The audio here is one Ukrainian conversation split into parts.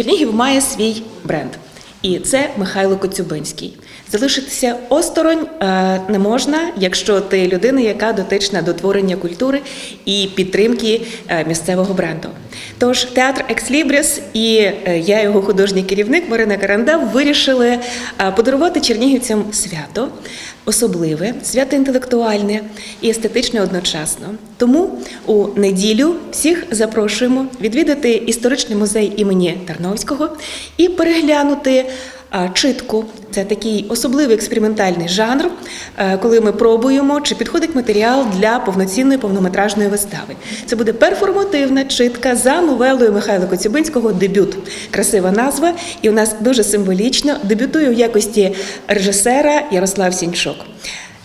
Чернігів має свій бренд, і це Михайло Коцюбинський. Залишитися осторонь е, не можна, якщо ти людина, яка дотична до творення культури і підтримки е, місцевого бренду. Тож театр Екслібріс і е, я, його художній керівник Марина Каранда, вирішили подарувати чернігівцям свято, особливе, свято інтелектуальне і естетичне одночасно. Тому у неділю всіх запрошуємо відвідати історичний музей імені Тарновського і переглянути читку. Це такий особливий експериментальний жанр, е, коли ми пробуємо, чи підходить матеріал для повноцінної повнометражної вистави. Це буде перформативна читка за новелою Михайла Коцюбинського Дебют. Красива назва, і у нас дуже символічно дебютує в якості режисера Ярослав Сінчук.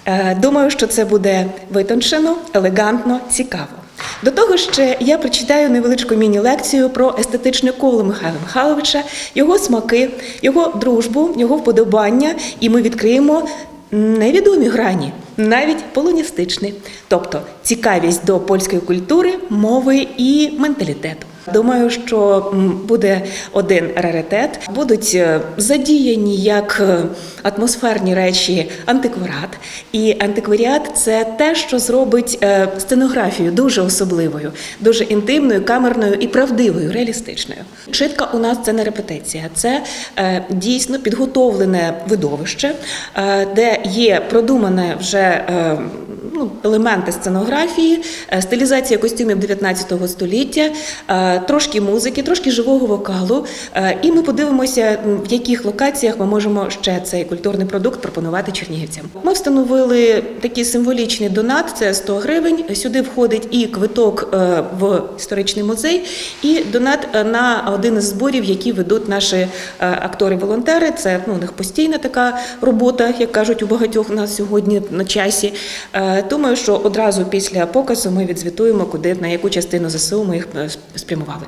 Е, Думаю, що це буде витончено, елегантно, цікаво. До того ще я прочитаю невеличку міні-лекцію про естетичне коло Михайла Михайловича, його смаки, його дружбу, його вподобання, і ми відкриємо невідомі грані, навіть полоністичні, тобто цікавість до польської культури, мови і менталітету. Думаю, що буде один раритет. Будуть е, задіяні як е, атмосферні речі антикваріат. І антикваріат це те, що зробить е, сценографію дуже особливою, дуже інтимною, камерною і правдивою, реалістичною. Читка у нас це не репетиція, це дійсно підготовлене видовище, де є продумане вже. Ну, елементи сценографії, е, стилізація костюмів 19 століття, е, трошки музики, трошки живого вокалу. Е, І ми подивимося, в яких локаціях ми можемо ще цей культурний продукт пропонувати чернігівцям. Ми встановили такий символічний донат, це 100 гривень. Сюди входить і квиток в історичний музей, і донат на один із зборів, які ведуть наші актори-волонтери. Це ну, у них постійна така робота, як кажуть у багатьох нас сьогодні на часі. Думаю, що одразу після показу ми відзвітуємо, куди на яку частину ЗСУ ми їх е, спрямували.